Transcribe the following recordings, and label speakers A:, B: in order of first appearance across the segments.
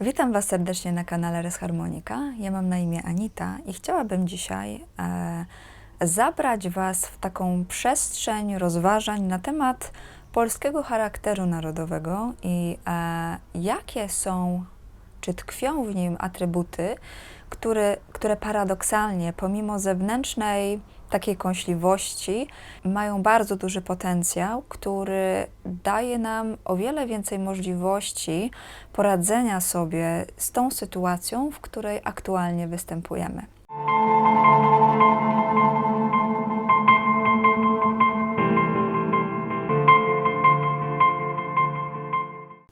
A: Witam Was serdecznie na kanale Resharmonika. Ja mam na imię Anita i chciałabym dzisiaj e, zabrać Was w taką przestrzeń rozważań na temat polskiego charakteru narodowego i e, jakie są, czy tkwią w nim atrybuty, które, które paradoksalnie, pomimo zewnętrznej takiej kąśliwości, mają bardzo duży potencjał, który daje nam o wiele więcej możliwości poradzenia sobie z tą sytuacją, w której aktualnie występujemy.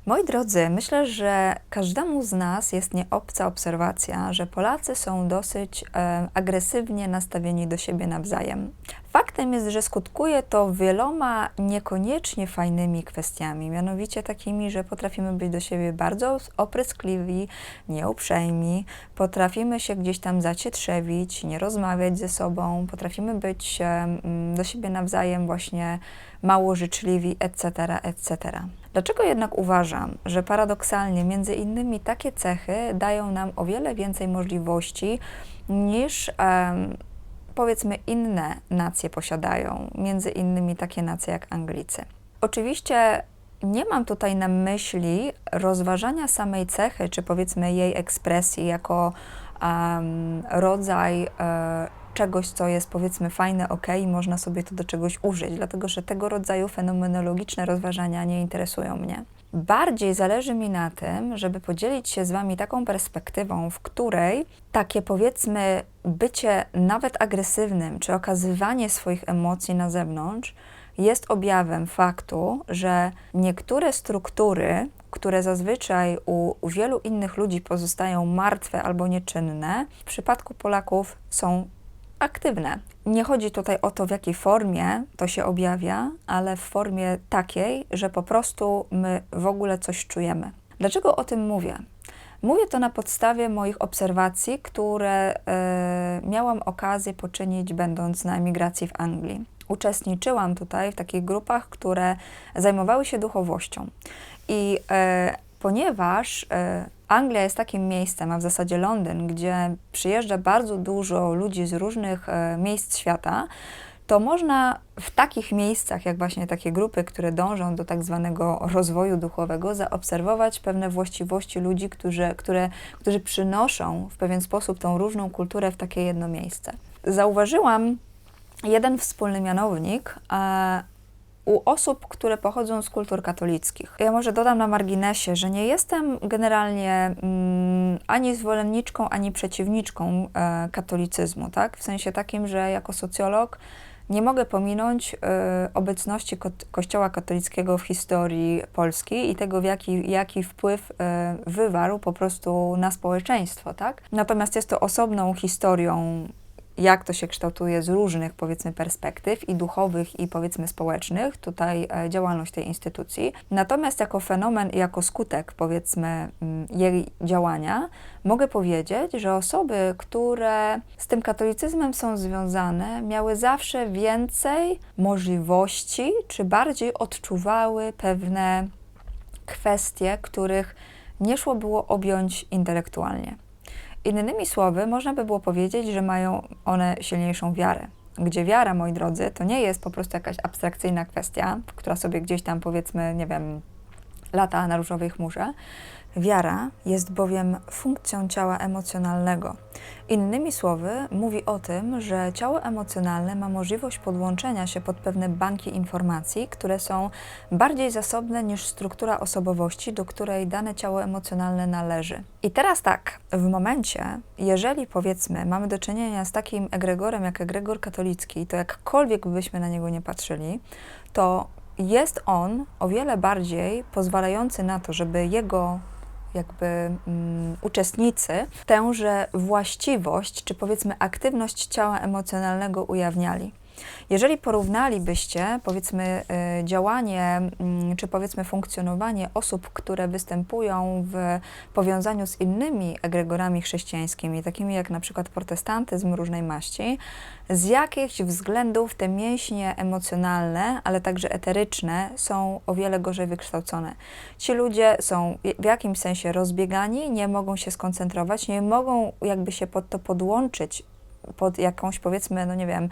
A: Moi drodzy, myślę, że każdemu z nas jest nieobca obserwacja, że Polacy są dosyć e, agresywnie nastawieni do siebie nawzajem. Faktem jest, że skutkuje to wieloma niekoniecznie fajnymi kwestiami, mianowicie takimi, że potrafimy być do siebie bardzo opryskliwi, nieuprzejmi, potrafimy się gdzieś tam zacietrzewić, nie rozmawiać ze sobą, potrafimy być do siebie nawzajem właśnie mało życzliwi, etc., etc. Dlaczego jednak uważam, że paradoksalnie między innymi takie cechy dają nam o wiele więcej możliwości niż em, powiedzmy inne nacje posiadają, między innymi takie nacje jak Anglicy. Oczywiście nie mam tutaj na myśli rozważania samej cechy, czy powiedzmy jej ekspresji jako em, rodzaj e, czegoś, co jest powiedzmy fajne, ok, i można sobie to do czegoś użyć, dlatego że tego rodzaju fenomenologiczne rozważania nie interesują mnie. Bardziej zależy mi na tym, żeby podzielić się z Wami taką perspektywą, w której takie powiedzmy bycie nawet agresywnym, czy okazywanie swoich emocji na zewnątrz jest objawem faktu, że niektóre struktury, które zazwyczaj u, wielu innych ludzi pozostają martwe albo nieczynne, w przypadku Polaków są aktywne. Nie chodzi tutaj o to, w jakiej formie to się objawia, ale w formie takiej, że po prostu my w ogóle coś czujemy. Dlaczego o tym mówię? Mówię to na podstawie moich obserwacji, które e, miałam okazję poczynić, będąc na emigracji w Anglii. Uczestniczyłam tutaj w takich grupach, które zajmowały się duchowością. I e, ponieważ e, Anglia jest takim miejscem, a w zasadzie Londyn, gdzie przyjeżdża bardzo dużo ludzi z różnych e, miejsc świata, to można w takich miejscach, jak właśnie takie grupy, które dążą do tak zwanego rozwoju duchowego, zaobserwować pewne właściwości ludzi, którzy, które, którzy przynoszą w pewien sposób tą różną kulturę w takie jedno miejsce. Zauważyłam jeden wspólny mianownik, a u osób, które pochodzą z kultur katolickich. Ja może dodam na marginesie, że nie jestem generalnie mm, ani zwolenniczką, ani przeciwniczką e, katolicyzmu, tak? W sensie takim, że jako socjolog nie mogę pominąć e, obecności ko Kościoła katolickiego w historii Polski i tego, w jaki, jaki wpływ e, wywarł po prostu na społeczeństwo, tak? Natomiast jest to osobną historią jak to się kształtuje z różnych, powiedzmy, perspektyw i duchowych, i powiedzmy społecznych, tutaj e, działalność tej instytucji. Natomiast jako fenomen jako skutek, powiedzmy, mm, jej działania, mogę powiedzieć, że osoby, które z tym katolicyzmem są związane, miały zawsze więcej możliwości, czy bardziej odczuwały pewne kwestie, których nie szło było objąć intelektualnie. Innymi słowy, można by było powiedzieć, że mają one silniejszą wiarę. Gdzie wiara, moi drodzy, to nie jest po prostu jakaś abstrakcyjna kwestia, która sobie gdzieś tam, powiedzmy, nie wiem, lata na różowej chmurze, Wiara jest bowiem funkcją ciała emocjonalnego. Innymi słowy, mówi o tym, że ciało emocjonalne ma możliwość podłączenia się pod pewne banki informacji, które są bardziej zasobne niż struktura osobowości, do której dane ciało emocjonalne należy. I teraz tak, w momencie, jeżeli powiedzmy mamy do czynienia z takim egregorem jak egregor katolicki, to jakkolwiek byśmy na niego nie patrzyli, to jest on o wiele bardziej pozwalający na to, żeby jego jakby um, uczestnicy tęże właściwość, czy powiedzmy aktywność ciała emocjonalnego ujawniali. Jeżeli porównalibyście, powiedzmy, y, działanie, mm, czy powiedzmy funkcjonowanie osób, które występują w powiązaniu z innymi egregorami chrześcijańskimi, takimi jak na przykład protestantyzm różnej maści, z jakichś względów te mięśnie emocjonalne, ale także eteryczne są o wiele gorzej wykształcone. Ci ludzie są w jakimś sensie rozbiegani, nie mogą się skoncentrować, nie mogą jakby się pod to podłączyć, pod jakąś powiedzmy, no nie wiem,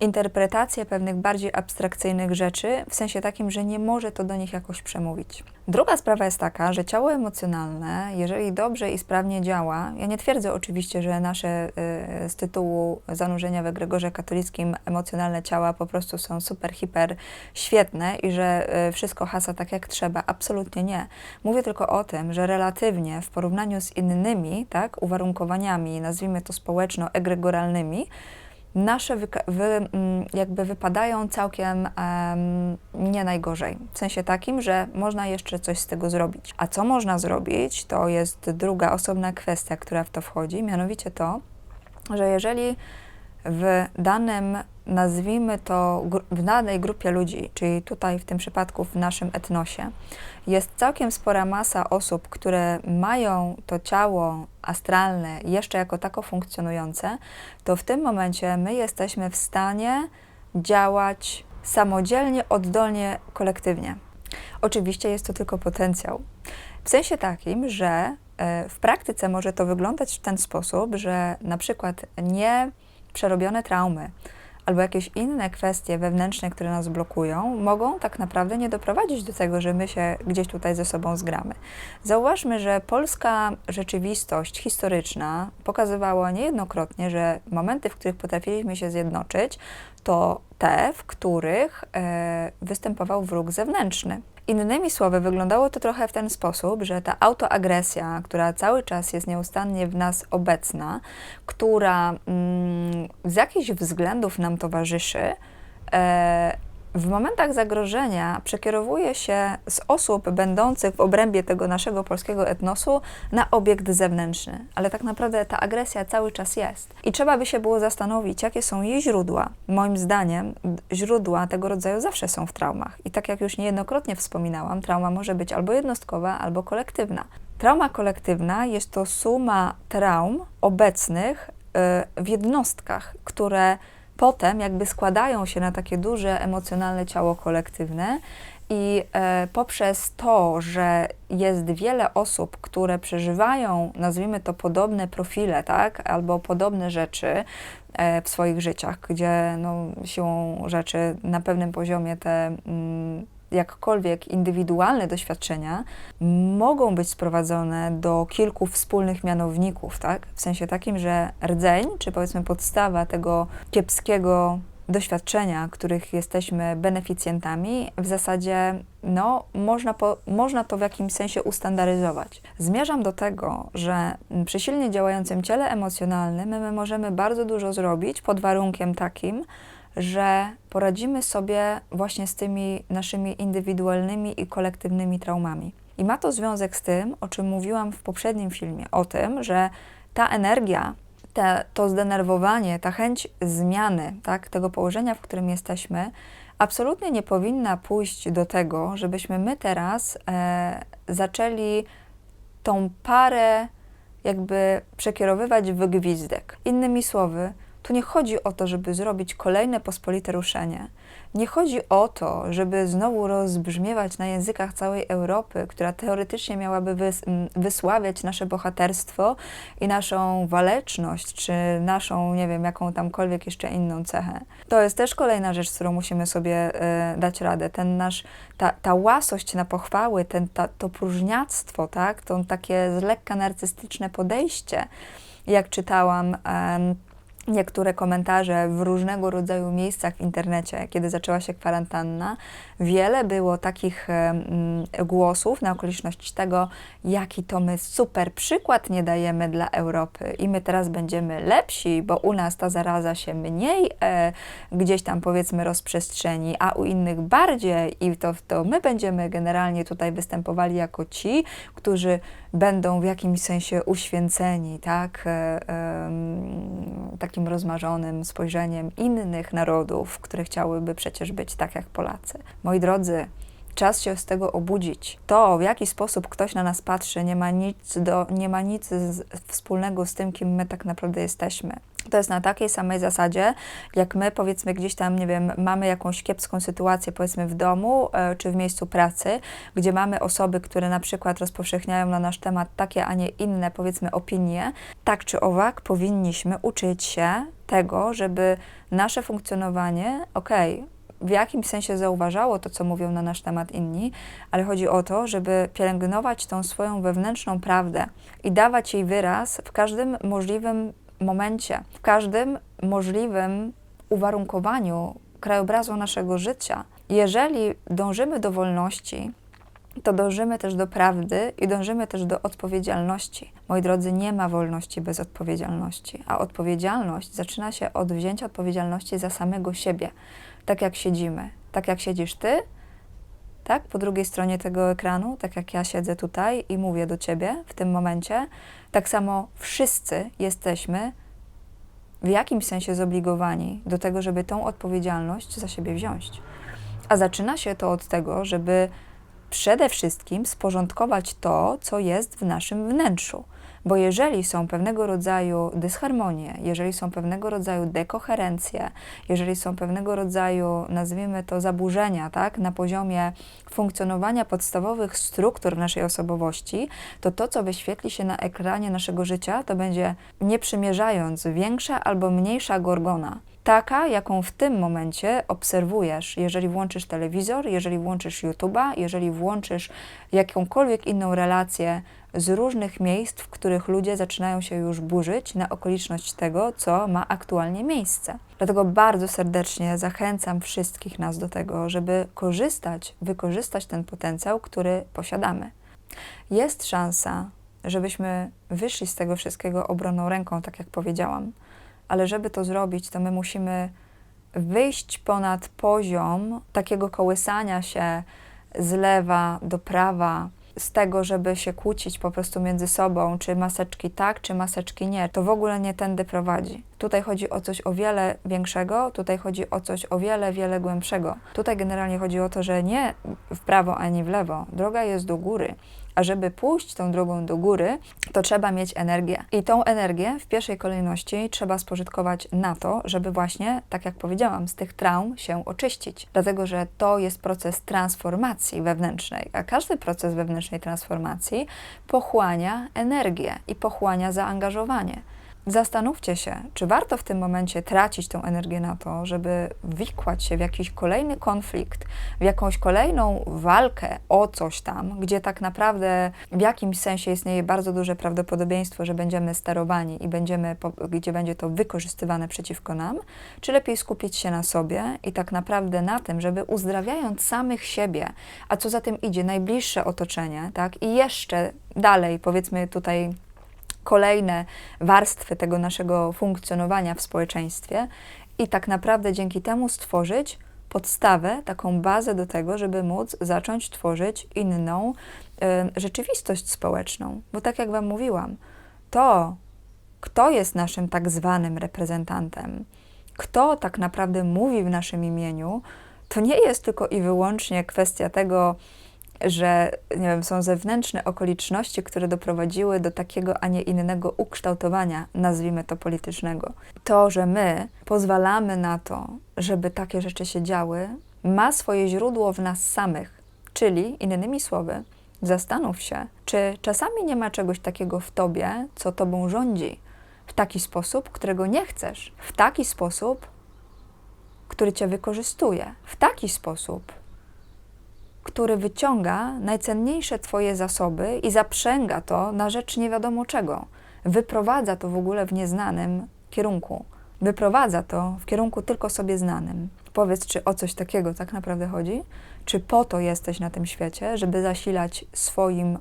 A: interpretację pewnych bardziej abstrakcyjnych rzeczy, w sensie takim, że nie może to do nich jakoś przemówić. Druga sprawa jest taka, że ciało emocjonalne, jeżeli dobrze i sprawnie działa, ja nie twierdzę oczywiście, że nasze y, z tytułu zanurzenia w egregorze katolickim emocjonalne ciała po prostu są super, hiper świetne i że y, wszystko hasa tak jak trzeba. Absolutnie nie. Mówię tylko o tym, że relatywnie w porównaniu z innymi tak, uwarunkowaniami, nazwijmy to społeczno-egregoralnymi, nasze wy, mm, jakby wypadają całkiem um, nie najgorzej. W sensie takim, że można jeszcze coś z tego zrobić. A co można zrobić, to jest druga osobna kwestia, która w to wchodzi, mianowicie to, że jeżeli w danym, nazwijmy to, w danej grupie ludzi, czyli tutaj w tym przypadku w naszym etnosie, jest całkiem spora masa osób, które mają to ciało astralne jeszcze jako tako funkcjonujące, to w tym momencie my jesteśmy w stanie działać samodzielnie, oddolnie, kolektywnie. Oczywiście jest to tylko potencjał. W sensie takim, że e, w praktyce może to wyglądać w ten sposób, że na przykład nie przerobione traumy albo jakieś inne kwestie wewnętrzne, które nas blokują, mogą tak naprawdę nie doprowadzić do tego, że my się gdzieś tutaj ze sobą zgramy. Zauważmy, że polska rzeczywistość historyczna pokazywała niejednokrotnie, że momenty, w których potrafiliśmy się zjednoczyć, to te, w których e, występował wróg zewnętrzny. Innymi słowy, wyglądało to trochę w ten sposób, że ta autoagresja, która cały czas jest nieustannie w nas obecna, która mm, z jakichś względów nam towarzyszy, e, w momentach zagrożenia przekierowuje się z osób będących w obrębie tego naszego polskiego etnosu na obiekt zewnętrzny. Ale tak naprawdę ta agresja cały czas jest. I trzeba by się było zastanowić, jakie są jej źródła. Moim zdaniem źródła tego rodzaju zawsze są w traumach. I tak jak już niejednokrotnie wspominałam, trauma może być albo jednostkowa, albo kolektywna. Trauma kolektywna jest to suma traum obecnych y, w jednostkach, które potem jakby składają się na takie duże emocjonalne ciało kolektywne i e, poprzez to, że jest wiele osób, które przeżywają, nazwijmy to, podobne profile, tak, albo podobne rzeczy e, w swoich życiach, gdzie no, siłą rzeczy na pewnym poziomie te mm, jakkolwiek indywidualne doświadczenia mogą być sprowadzone do kilku wspólnych mianowników, tak? W sensie takim, że rdzeń, czy powiedzmy podstawa tego kiepskiego doświadczenia, których jesteśmy beneficjentami, w zasadzie no, można, po, można to w jakimś sensie ustandaryzować. Zmierzam do tego, że przy silnie działającym ciele emocjonalnym my możemy bardzo dużo zrobić pod warunkiem takim, że poradzimy sobie właśnie z tymi naszymi indywidualnymi i kolektywnymi traumami. I ma to związek z tym, o czym mówiłam w poprzednim filmie, o tym, że ta energia, te, to zdenerwowanie, ta chęć zmiany tak, tego położenia, w którym jesteśmy, absolutnie nie powinna pójść do tego, żebyśmy my teraz e, zaczęli tą parę jakby przekierowywać w gwizdek. Innymi słowy, tu nie chodzi o to, żeby zrobić kolejne pospolite ruszenie. Nie chodzi o to, żeby znowu rozbrzmiewać na językach całej Europy, która teoretycznie miałaby wys wysławiać nasze bohaterstwo i naszą waleczność, czy naszą, nie wiem, jaką tamkolwiek jeszcze inną cechę. To jest też kolejna rzecz, z którą musimy sobie y, dać radę. Ten nasz, ta, ta łasość na pochwały, ten, ta, to próżniactwo, tak? to takie z lekka narcystyczne podejście, jak czytałam. Y, niektóre komentarze w różnego rodzaju miejscach w internecie, kiedy zaczęła się kwarantanna, wiele było takich głosów na okoliczność tego, jaki to my super przykład nie dajemy dla Europy i my teraz będziemy lepsi, bo u nas ta zaraza się mniej e, gdzieś tam powiedzmy rozprzestrzeni, a u innych bardziej i to, to my będziemy generalnie tutaj występowali jako ci, którzy będą w jakimś sensie uświęceni, tak? E, e, tak takim rozmarzonym spojrzeniem innych narodów, które chciałyby przecież być tak jak Polacy. Moi drodzy, czas się z tego obudzić. To, w jaki sposób ktoś na nas patrzy, nie ma nic, do, nie ma nic z, wspólnego z tym, kim my tak naprawdę jesteśmy. To jest na takiej samej zasadzie, jak my powiedzmy gdzieś tam, nie wiem, mamy jakąś kiepską sytuację powiedzmy w domu e, czy w miejscu pracy, gdzie mamy osoby, które na przykład rozpowszechniają na nasz temat takie, a nie inne powiedzmy opinie. Tak czy owak powinniśmy uczyć się tego, żeby nasze funkcjonowanie, okej, okay, w jakimś sensie zauważało to, co mówią na nasz temat inni, ale chodzi o to, żeby pielęgnować tą swoją wewnętrzną prawdę i dawać jej wyraz w każdym możliwym momencie, w każdym możliwym uwarunkowaniu krajobrazu naszego życia. Jeżeli dążymy do wolności, to dążymy też do prawdy i dążymy też do odpowiedzialności. Moi drodzy, nie ma wolności bez odpowiedzialności, a odpowiedzialność zaczyna się od wzięcia odpowiedzialności za samego siebie. Tak jak siedzimy, tak jak siedzisz ty, tak, po drugiej stronie tego ekranu, tak jak ja siedzę tutaj i mówię do ciebie w tym momencie, tak samo wszyscy jesteśmy w jakimś sensie zobligowani do tego, żeby tą odpowiedzialność za siebie wziąć. A zaczyna się to od tego, żeby przede wszystkim sporządkować to, co jest w naszym wnętrzu. Bo jeżeli są pewnego rodzaju dysharmonie, jeżeli są pewnego rodzaju dekoherencje, jeżeli są pewnego rodzaju, nazwijmy to, zaburzenia tak, na poziomie funkcjonowania podstawowych struktur naszej osobowości, to to, co wyświetli się na ekranie naszego życia, to będzie nie przymierzając większa albo mniejsza gorgona taka, jaką w tym momencie obserwujesz, jeżeli włączysz telewizor, jeżeli włączysz YouTube'a, jeżeli włączysz jakąkolwiek inną relację z różnych miejsc, w których ludzie zaczynają się już burzyć na okoliczność tego, co ma aktualnie miejsce. Dlatego bardzo serdecznie zachęcam wszystkich nas do tego, żeby korzystać, wykorzystać ten potencjał, który posiadamy. Jest szansa, żebyśmy wyszli z tego wszystkiego obronną ręką, tak jak powiedziałam, ale żeby to zrobić, to my musimy wyjść ponad poziom takiego kołysania się z lewa do prawa, z tego, żeby się kłócić po prostu między sobą, czy maseczki tak, czy maseczki nie, to w ogóle nie tędy prowadzi. Tutaj chodzi o coś o wiele większego, tutaj chodzi o coś o wiele, wiele głębszego. Tutaj generalnie chodzi o to, że nie w prawo ani w lewo, droga jest do góry. A żeby pójść tą drogą do góry, to trzeba mieć energię. I tą energię w pierwszej kolejności trzeba spożytkować na to, żeby właśnie, tak jak powiedziałam, z tych traum się oczyścić. Dlatego, że to jest proces transformacji wewnętrznej, a każdy proces wewnętrznej transformacji pochłania energię i pochłania zaangażowanie. Zastanówcie się, czy warto w tym momencie tracić tą energię na to, żeby wikłać się w jakiś kolejny konflikt, w jakąś kolejną walkę o coś tam, gdzie tak naprawdę w jakimś sensie istnieje bardzo duże prawdopodobieństwo, że będziemy sterowani i będziemy, gdzie będzie to wykorzystywane przeciwko nam, czy lepiej skupić się na sobie i tak naprawdę na tym, żeby uzdrawiając samych siebie, a co za tym idzie, najbliższe otoczenie, tak, i jeszcze dalej, powiedzmy tutaj kolejne warstwy tego naszego funkcjonowania w społeczeństwie i tak naprawdę dzięki temu stworzyć podstawę, taką bazę do tego, żeby móc zacząć tworzyć inną y, rzeczywistość społeczną. Bo tak jak Wam mówiłam, to, kto jest naszym tak zwanym reprezentantem, kto tak naprawdę mówi w naszym imieniu, to nie jest tylko i wyłącznie kwestia tego, że nie wiem, są zewnętrzne okoliczności, które doprowadziły do takiego, a nie innego ukształtowania, nazwijmy to politycznego. To, że my pozwalamy na to, żeby takie rzeczy się działy, ma swoje źródło w nas samych. Czyli, innymi słowy, zastanów się, czy czasami nie ma czegoś takiego w tobie, co tobą rządzi, w taki sposób, którego nie chcesz, w taki sposób, który cię wykorzystuje, w taki sposób, który wyciąga najcenniejsze Twoje zasoby i zaprzęga to na rzecz nie wiadomo czego. Wyprowadza to w ogóle w nieznanym kierunku. Wyprowadza to w kierunku tylko sobie znanym. Powiedz, czy o coś takiego tak naprawdę chodzi? Czy po to jesteś na tym świecie, żeby zasilać swoim,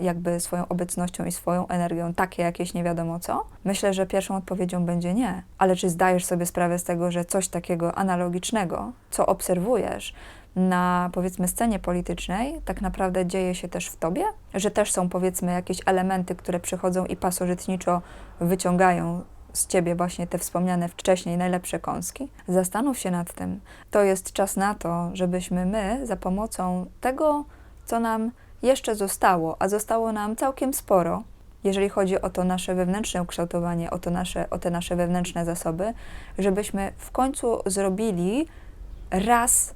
A: jakby swoją obecnością i swoją energią takie jakieś nie wiadomo co? Myślę, że pierwszą odpowiedzią będzie nie. Ale czy zdajesz sobie sprawę z tego, że coś takiego analogicznego, co obserwujesz, na powiedzmy scenie politycznej tak naprawdę dzieje się też w tobie, że też są powiedzmy jakieś elementy, które przychodzą i pasożytniczo wyciągają z ciebie właśnie te wspomniane wcześniej najlepsze kąski, zastanów się nad tym. To jest czas na to, żebyśmy my za pomocą tego, co nam jeszcze zostało, a zostało nam całkiem sporo, jeżeli chodzi o to nasze wewnętrzne ukształtowanie, o, to nasze, o te nasze wewnętrzne zasoby, żebyśmy w końcu zrobili raz,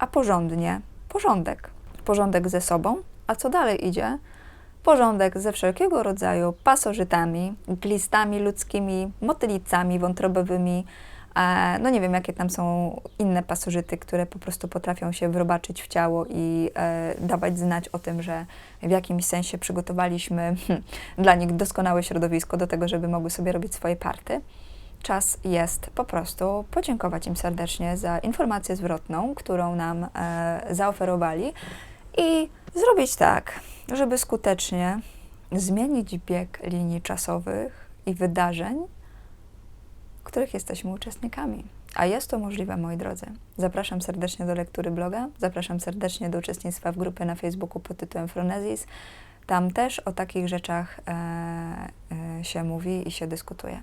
A: a porządnie porządek. Porządek ze sobą, a co dalej idzie? Porządek ze wszelkiego rodzaju pasożytami, glistami ludzkimi, motylicami wątrobowymi, e, no nie wiem, jakie tam są inne pasożyty, które po prostu potrafią się wrobaczyć w ciało i e, dawać znać o tym, że w jakimś sensie przygotowaliśmy dla nich doskonałe środowisko do tego, żeby mogły sobie robić swoje party. Czas jest po prostu podziękować im serdecznie za informację zwrotną, którą nam e, zaoferowali i zrobić tak, żeby skutecznie zmienić bieg linii czasowych i wydarzeń, których jesteśmy uczestnikami. A jest to możliwe, moi drodzy. Zapraszam serdecznie do lektury bloga, zapraszam serdecznie do uczestnictwa w grupie na Facebooku pod tytułem Phronesis. Tam też o takich rzeczach e, e, się mówi i się dyskutuje.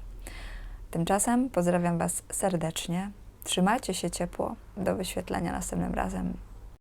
A: Tymczasem pozdrawiam Was serdecznie. Trzymajcie się ciepło. Do wyświetlenia następnym razem.